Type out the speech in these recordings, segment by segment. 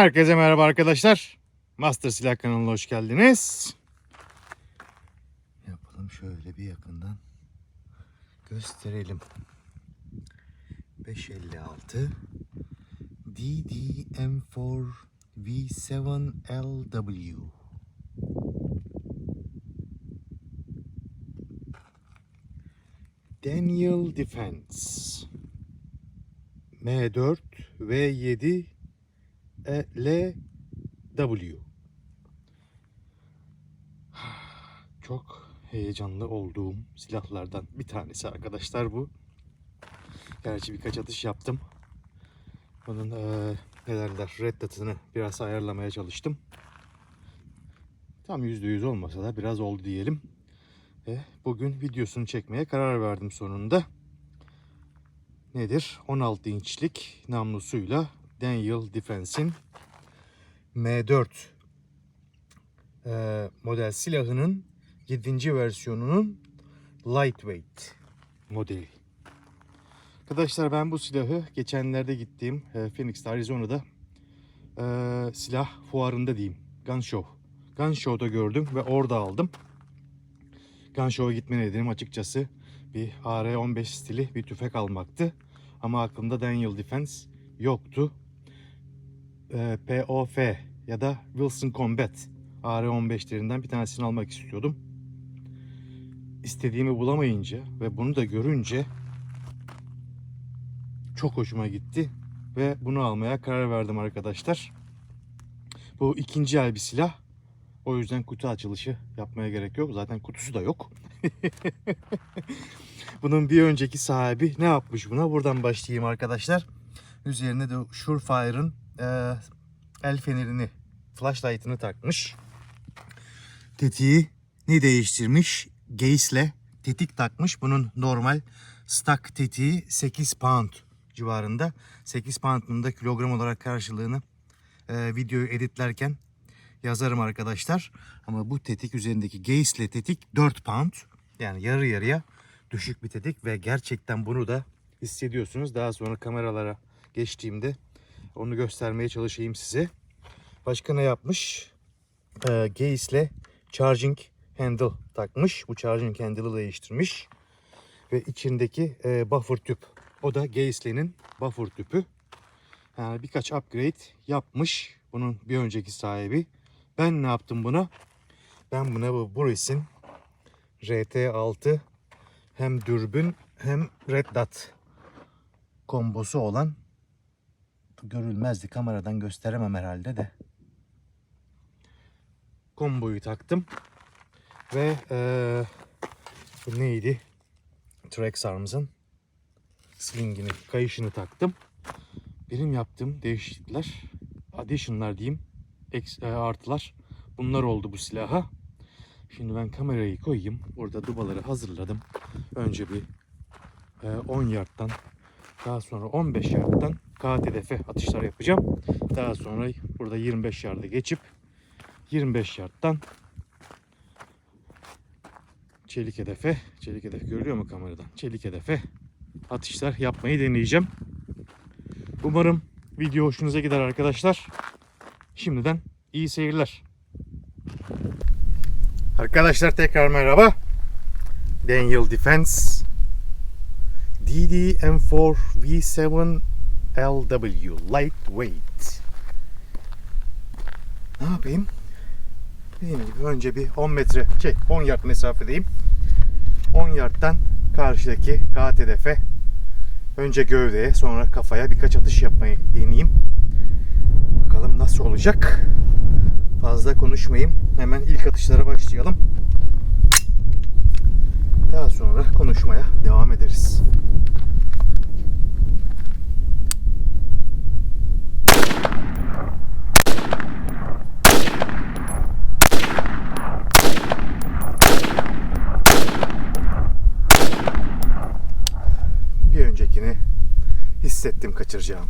Herkese merhaba arkadaşlar. Master Silah kanalına hoş geldiniz. Yapalım şöyle bir yakından gösterelim. 556 DDM4 V7LW Daniel Defense M4 V7 e, L W. Çok heyecanlı olduğum silahlardan bir tanesi arkadaşlar bu. Gerçi birkaç atış yaptım. Bunun eee ne derler red dot'ını biraz ayarlamaya çalıştım. Tam %100 olmasa da biraz oldu diyelim. Ve bugün videosunu çekmeye karar verdim sonunda. Nedir? 16 inçlik namlusuyla Daniel Defense'in M4 e, model silahının 7. versiyonunun lightweight modeli. Arkadaşlar ben bu silahı geçenlerde gittiğim e, Phoenix, Arizona'da e, silah fuarında diyeyim. Gun Show. Gun Show'da gördüm ve orada aldım. Gun Show'a gitme nedenim açıkçası bir AR-15 stili bir tüfek almaktı. Ama aklımda Daniel Defense yoktu. E, POF ya da Wilson Combat AR-15'lerinden bir tanesini almak istiyordum. İstediğimi bulamayınca ve bunu da görünce çok hoşuma gitti ve bunu almaya karar verdim arkadaşlar. Bu ikinci el bir silah. O yüzden kutu açılışı yapmaya gerek yok. Zaten kutusu da yok. Bunun bir önceki sahibi ne yapmış buna? Buradan başlayayım arkadaşlar. Üzerine de Surefire'ın e, el fenerini, flashlight'ını takmış. Tetiği ne değiştirmiş? Gaze'le tetik takmış. Bunun normal stock tetiği 8 pound civarında. 8 pound'un da kilogram olarak karşılığını e, videoyu editlerken yazarım arkadaşlar. Ama bu tetik üzerindeki Gaze'le tetik 4 pound. Yani yarı yarıya düşük bir tetik ve gerçekten bunu da hissediyorsunuz. Daha sonra kameralara geçtiğimde onu göstermeye çalışayım size. Başka ne yapmış? Ee, Gaze'le charging handle takmış. Bu charging handle'ı değiştirmiş. Ve içindeki e, buffer tüp. O da Gaze'le'nin buffer tüpü. Yani birkaç upgrade yapmış. Bunun bir önceki sahibi. Ben ne yaptım buna? Ben buna bu Boris'in RT6 hem dürbün hem red dot kombosu olan görülmezdi kameradan gösteremem herhalde de. Komboyu taktım. Ve eee, bu neydi? Trax Arms'ın slingini kayışını taktım. Benim yaptığım değişiklikler addition'lar diyeyim e, artılar. Bunlar oldu bu silaha. Şimdi ben kamerayı koyayım. Burada dubaları hazırladım. Önce bir e, 10 yardtan daha sonra 15 yardtan KTDF atışlar yapacağım. Daha sonra burada 25 yarda geçip 25 yardtan çelik hedefe, çelik hedef görülüyor mu kameradan? Çelik hedefe atışlar yapmayı deneyeceğim. Umarım video hoşunuza gider arkadaşlar. Şimdiden iyi seyirler. Arkadaşlar tekrar merhaba. Daniel Defense DDM4 V7 LW Lightweight. Ne yapayım? Dediğim gibi önce bir 10 metre, şey 10 yard mesafedeyim. 10 yardtan karşıdaki KTDF'e önce gövdeye sonra kafaya birkaç atış yapmayı deneyeyim. Bakalım nasıl olacak. Fazla konuşmayayım. Hemen ilk atışlara başlayalım. Daha sonra konuşmaya devam ederiz. kaçıracağım.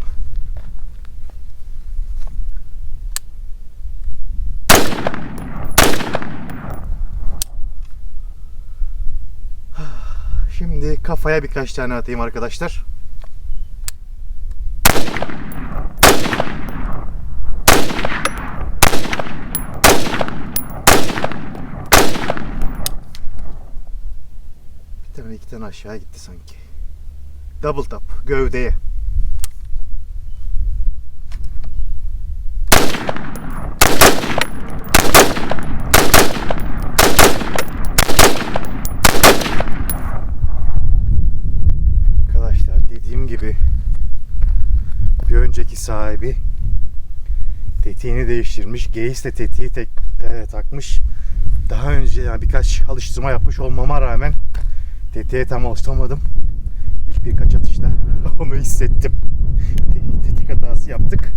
Şimdi kafaya birkaç tane atayım arkadaşlar. Bir tane iki tane aşağı gitti sanki. Double tap gövdeye. Sahibi tetiğini değiştirmiş. Geis de tetiği tek, e, takmış. Daha önce yani birkaç alıştırma yapmış olmama rağmen tetiğe tam alıştırmadım. İlk birkaç atışta onu hissettim. Te- Tetik hatası yaptık.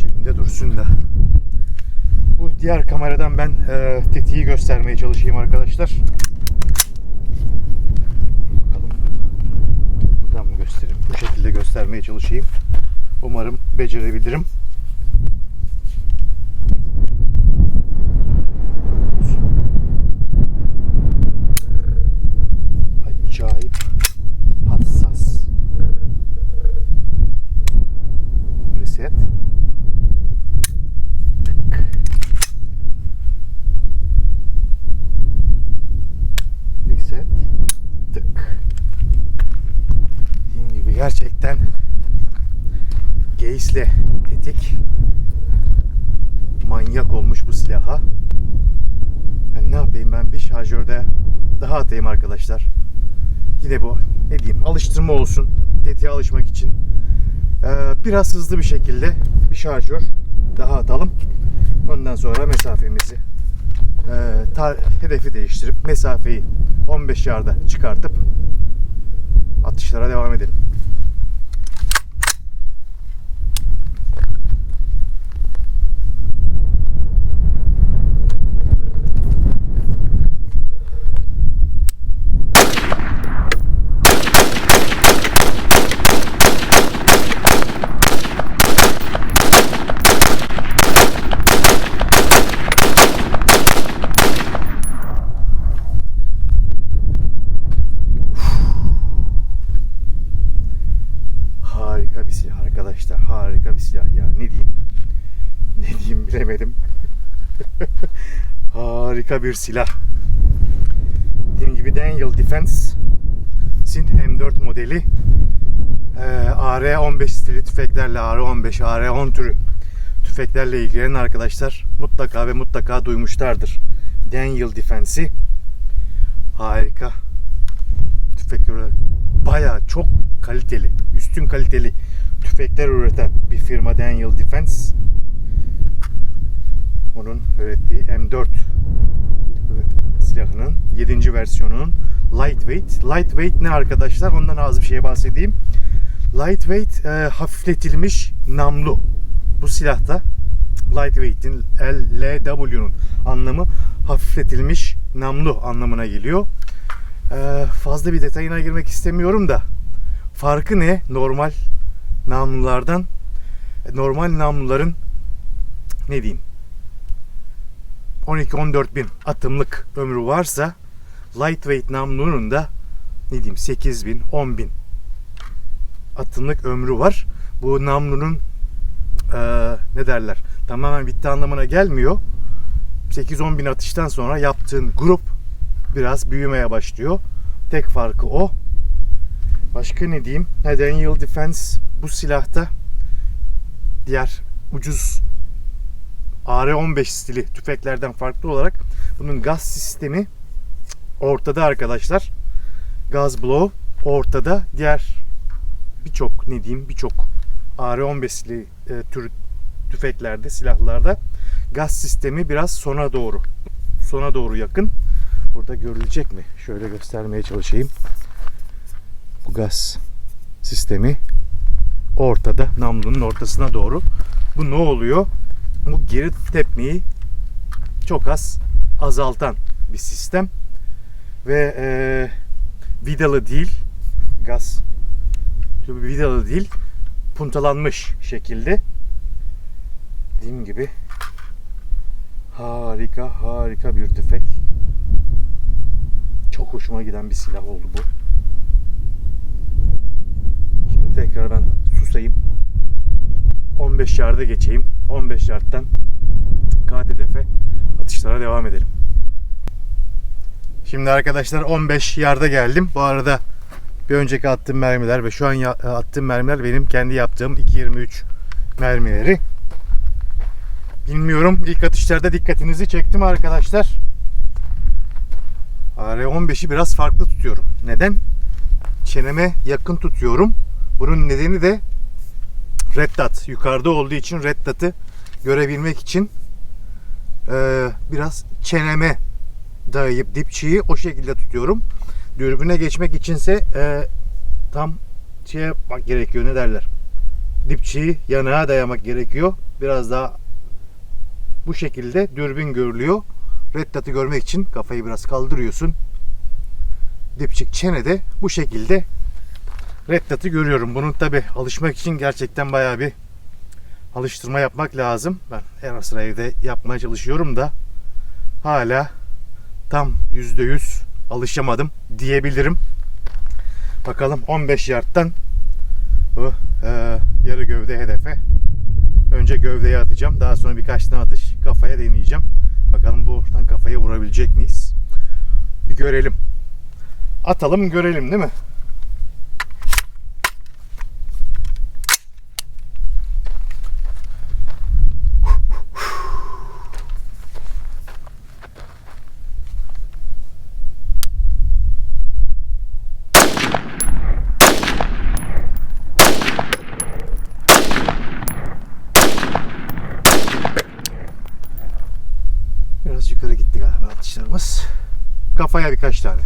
Şimdi dursun da. Bu diğer kameradan ben e, tetiği göstermeye çalışayım arkadaşlar. Bakalım. Buradan mı göstereyim? Bu şekilde göstermeye çalışayım. Umarım becerebilirim. Geis'le tetik manyak olmuş bu silaha. Yani ne yapayım ben bir şarjörde daha atayım arkadaşlar. Yine bu ne diyeyim alıştırma olsun. Tetiğe alışmak için. Ee, biraz hızlı bir şekilde bir şarjör daha atalım. Ondan sonra mesafemizi e, tar- hedefi değiştirip mesafeyi 15 yarda çıkartıp atışlara devam edelim. Harika bir silah arkadaşlar. Harika bir silah ya. Ne diyeyim? Ne diyeyim bilemedim. Harika bir silah. Dediğim gibi Daniel Defense Sin M4 modeli ee, AR-15 stili tüfeklerle AR-15, AR-10 türü tüfeklerle ilgilenen arkadaşlar mutlaka ve mutlaka duymuşlardır. Daniel Defense'i harika tüfekler olarak bayağı çok kaliteli, üstün kaliteli tüfekler üreten bir firma Daniel Defense. Onun ürettiği M4 silahının 7. versiyonunun lightweight. Lightweight ne arkadaşlar? Ondan az bir şey bahsedeyim. Lightweight e, hafifletilmiş namlu. Bu silahta lightweight'in LW'nun anlamı hafifletilmiş namlu anlamına geliyor. Ee, fazla bir detayına girmek istemiyorum da farkı ne normal namlulardan E, normal namluların ne diyeyim 12-14 bin atımlık ömrü varsa lightweight namlunun da ne diyeyim 8 bin 10 bin atımlık ömrü var. Bu namlunun eee, ne derler tamamen bitti anlamına gelmiyor. 8-10 bin atıştan sonra yaptığın grup biraz büyümeye başlıyor. Tek farkı o. Başka ne diyeyim? Ha, Daniel Defense bu silahta diğer ucuz AR-15 stili tüfeklerden farklı olarak bunun gaz sistemi ortada arkadaşlar. Gaz bloğu ortada. Diğer birçok ne diyeyim birçok AR-15 stili e, tür tüfeklerde, silahlarda gaz sistemi biraz sona doğru sona doğru yakın. Burada görülecek mi? Şöyle göstermeye çalışayım. Bu gaz sistemi ortada, namlunun ortasına doğru. Bu ne oluyor? Bu geri tepmeyi çok az azaltan bir sistem ve e, vidalı değil gaz tübü vidalı değil puntalanmış şekilde dediğim gibi harika harika bir tüfek çok hoşuma giden bir silah oldu bu şimdi tekrar ben susayım 15 yarda geçeyim 15 yardtan KTDF atışlara devam edelim Şimdi arkadaşlar 15 yarda geldim. Bu arada bir önceki attığım mermiler ve şu an attığım mermiler benim kendi yaptığım 2.23 mermileri. Bilmiyorum ilk atışlarda dikkatinizi çektim arkadaşlar. AR-15'i biraz farklı tutuyorum. Neden? Çeneme yakın tutuyorum. Bunun nedeni de red dot. Yukarıda olduğu için red dot'ı görebilmek için eee, biraz çeneme dayayıp dipçiyi o şekilde tutuyorum. Dürbüne geçmek içinse eee, tam şeye yapmak gerekiyor ne derler. Dipçiyi yanağa dayamak gerekiyor. Biraz daha bu şekilde dürbün görülüyor. Red dot'ı görmek için kafayı biraz kaldırıyorsun. Dipçik çenede bu şekilde red dot'ı görüyorum. Bunun tabi alışmak için gerçekten bayağı bir alıştırma yapmak lazım. Ben her sıra evde yapmaya çalışıyorum da hala tam %100 alışamadım diyebilirim. Bakalım 15 yardtan bu eee, yarı gövde hedefe önce gövdeye atacağım. Daha sonra birkaç tane atış kafaya deneyeceğim. Bakalım buradan kafaya vurabilecek miyiz? Bir görelim. Atalım görelim değil mi? Biraz yukarı gitti galiba atışlarımız. Kafaya birkaç tane.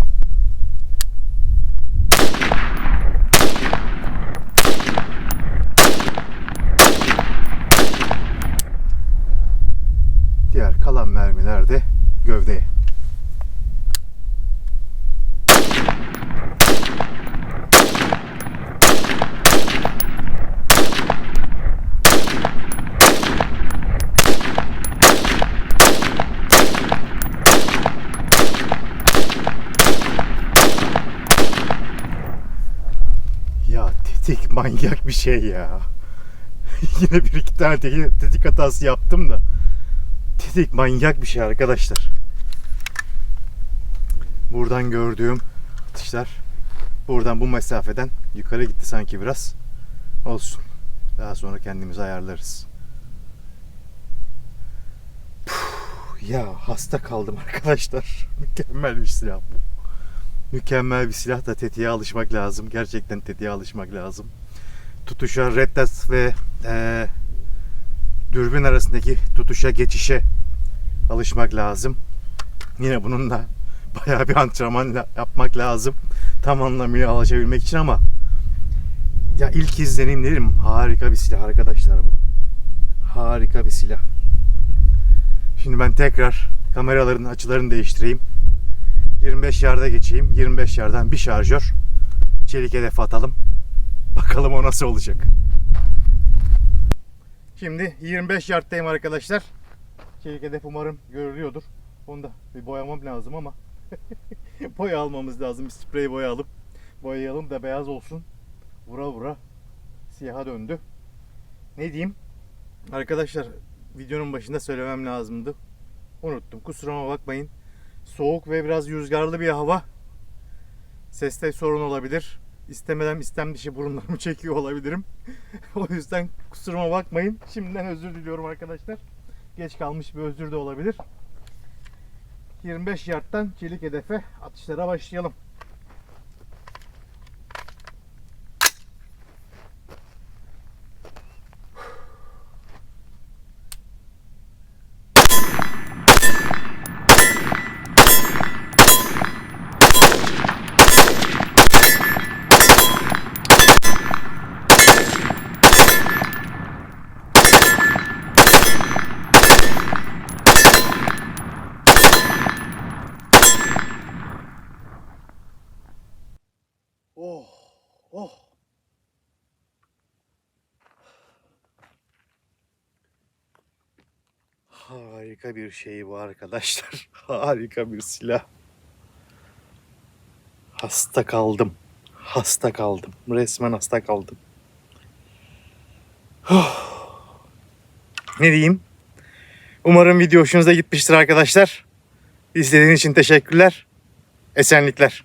Diğer kalan mermiler de gövdeye. Ya tetik manyak bir şey ya. Yine bir iki tane tetik, hatası yaptım da. Tetik manyak bir şey arkadaşlar. Buradan gördüğüm atışlar buradan bu mesafeden yukarı gitti sanki biraz. Olsun. Daha sonra kendimizi ayarlarız. Puh, ya hasta kaldım arkadaşlar. Mükemmel bir silah bu. Mükemmel bir silah da tetiğe alışmak lazım. Gerçekten tetiğe alışmak lazım. Tutuşa, red dot ve eee, dürbün arasındaki tutuşa, geçişe alışmak lazım. Yine bunun da bayağı bir antrenman yapmak lazım. Tam anlamıyla alışabilmek için ama ya ilk izlenimlerim harika bir silah arkadaşlar bu. Harika bir silah. Şimdi ben tekrar kameraların açılarını değiştireyim. 25 yarda geçeyim. 25 yardan bir şarjör. Çelik hedef atalım. Bakalım o nasıl olacak. Şimdi 25 yarddayım arkadaşlar. Çelik hedef umarım görülüyordur. Onu da bir boyamam lazım ama boya almamız lazım. Bir sprey boya alıp boyayalım da beyaz olsun. Vura vura siyaha döndü. Ne diyeyim? Arkadaşlar videonun başında söylemem lazımdı. Unuttum. Kusuruma bakmayın. Soğuk ve biraz rüzgarlı bir hava. Seste sorun olabilir. İstemeden istem dışı burunlarımı çekiyor olabilirim. o yüzden kusuruma bakmayın. Şimdiden özür diliyorum arkadaşlar. Geç kalmış bir özür de olabilir. 25 yardtan çelik hedefe atışlara başlayalım. Harika bir şey bu arkadaşlar. Harika bir silah. Hasta kaldım. Hasta kaldım. Resmen hasta kaldım. Ne diyeyim? Umarım video hoşunuza gitmiştir arkadaşlar. İzlediğiniz için teşekkürler. Esenlikler.